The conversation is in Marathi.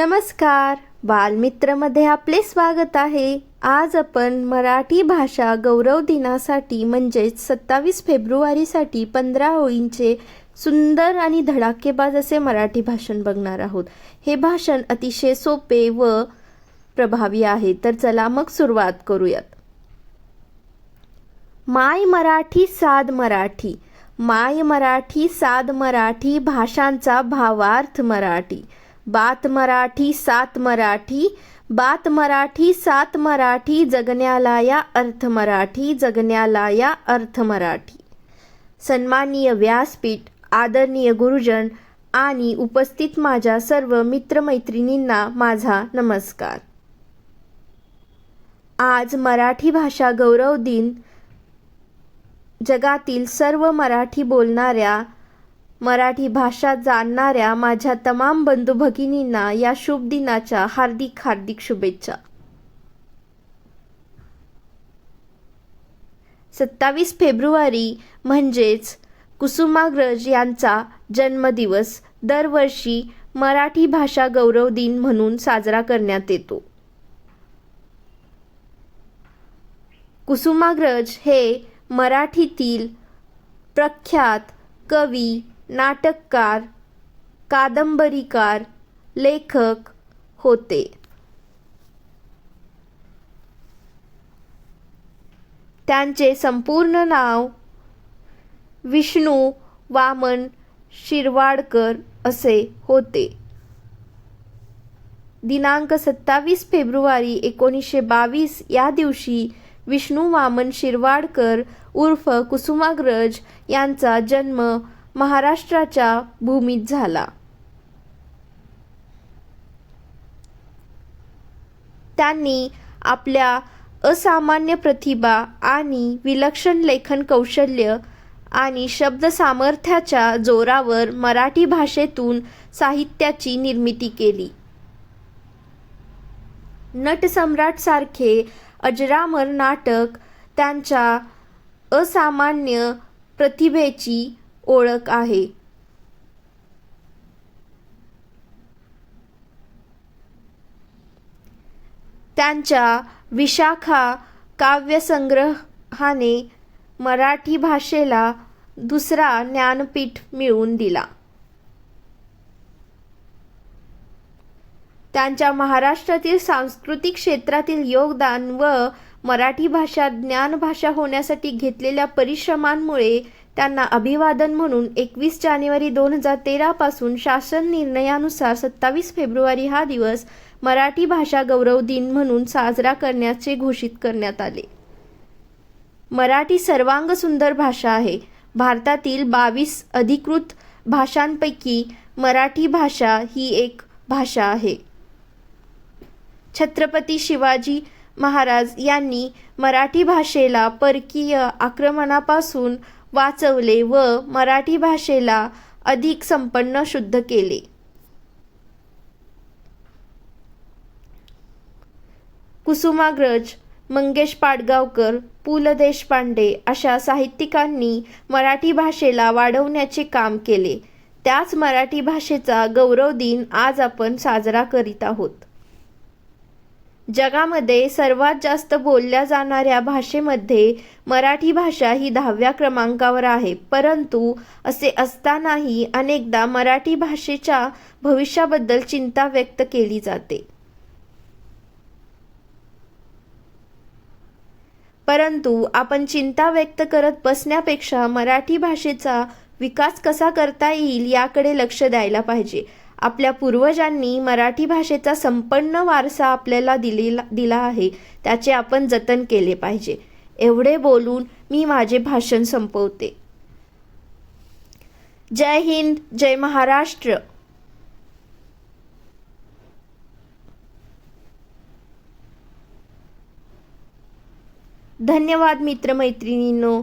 नमस्कार. बालमित्रमध्ये आपले स्वागत आहे. आज आपण मराठी भाषा गौरव दिनासाठी म्हणजेच सत्तावीस फेब्रुवारीसाठी पंधरा ओळींचे सुंदर आणि धडाकेबाज असे मराठी भाषण बघणार आहोत. हे भाषण अतिशय सोपे व प्रभावी आहे. तर चला मग सुरुवात करूयात. माय मराठी साध मराठी. माय मराठी साध मराठी भाषांचा भावार्थ मराठी. बात मराठी सात मराठी बात मराठी सात मराठी जगण्याला या अर्थ मराठी जगण्याला या अर्थ मराठी. सन्माननीय व्यासपीठ आदरणीय गुरुजन आणि उपस्थित माझ्या सर्व मित्रमैत्रिणींना माझा नमस्कार. आज मराठी भाषा गौरव दिन. जगातील सर्व मराठी बोलणाऱ्या मराठी भाषा जाणणाऱ्या माझ्या तमाम बंधू भगिनींना या शुभ दिनाच्या हार्दिक हार्दिक शुभेच्छा. सत्तावीस फेब्रुवारी म्हणजेच कुसुमाग्रज यांचा जन्मदिवस दरवर्षी मराठी भाषा गौरव दिन म्हणून साजरा करण्यात येतो. कुसुमाग्रज हे मराठीतील प्रख्यात कवी नाटककार कादंबरीकार लेखक होते. त्यांचे संपूर्ण नाव विष्णू वामन शिरवाडकर असे होते. दिनांक सत्तावीस फेब्रुवारी एकोणीसशे बावीस या दिवशी विष्णू वामन शिरवाडकर उर्फ कुसुमाग्रज यांचा जन्म महाराष्ट्राच्या भूमीत झाला. त्यांनी आपल्या असामान्य प्रतिभा आणि विलक्षण लेखन कौशल्य आणि शब्द सामर्थ्याच्या जोरावर मराठी भाषेतून साहित्याची निर्मिती केली. नटसम्राट सारखे अजरामर नाटक त्यांच्या असामान्य प्रतिभेची ओळख आहे. त्यांच्या विशाखा काव्यसंग्रहाने मराठी भाषेला दुसरा ज्ञानपीठ मिळवून दिला. त्यांच्या महाराष्ट्रातील सांस्कृतिक क्षेत्रातील योगदान व मराठी भाषा ज्ञानभाषा होण्यासाठी घेतलेल्या परिश्रमांमुळे त्यांना अभिवादन म्हणून एकवीस जानेवारी दोन हजार तेरापासून शासन निर्णयानुसार सत्तावीस फेब्रुवारी हा दिवस मराठी भाषा गौरव दिन म्हणून साजरा करण्याचे घोषित करण्यात आले. मराठी सर्वांग सुंदर भाषा आहे. भारतातील बावीस अधिकृत भाषांपैकी मराठी भाषा ही एक भाषा आहे. छत्रपती शिवाजी महाराज यांनी मराठी भाषेला परकीय आक्रमणापासून वाचवले व मराठी भाषेला अधिक संपन्न शुद्ध केले. कुसुमाग्रज मंगेश पाडगावकर पु ल देशपांडे अशा साहित्यिकांनी मराठी भाषेला वाढवण्याचे काम केले. त्याच मराठी भाषेचा गौरव दिन आज आपण साजरा करीत आहोत. जगामध्ये सर्वात जास्त बोलल्या जाणाऱ्या भाषेमध्ये मराठी भाषा ही दहाव्या क्रमांकावर आहे. परंतु असे असतानाही अनेकदा मराठी भाषेच्या भविष्याबद्दल चिंता व्यक्त केली जाते. परंतु आपण चिंता व्यक्त करत बसण्यापेक्षा मराठी भाषेचा विकास कसा करता येईल याकडे लक्ष द्यायला पाहिजे. आपल्या पूर्वजांनी मराठी भाषेचा संपन्न वारसा आपल्याला दिलेला दिला आहे. त्याचे आपण जतन केले पाहिजे. एवढे बोलून मी माझे भाषण संपवते. जय हिंद जय महाराष्ट्र. धन्यवाद मित्रमैत्रिणींनो.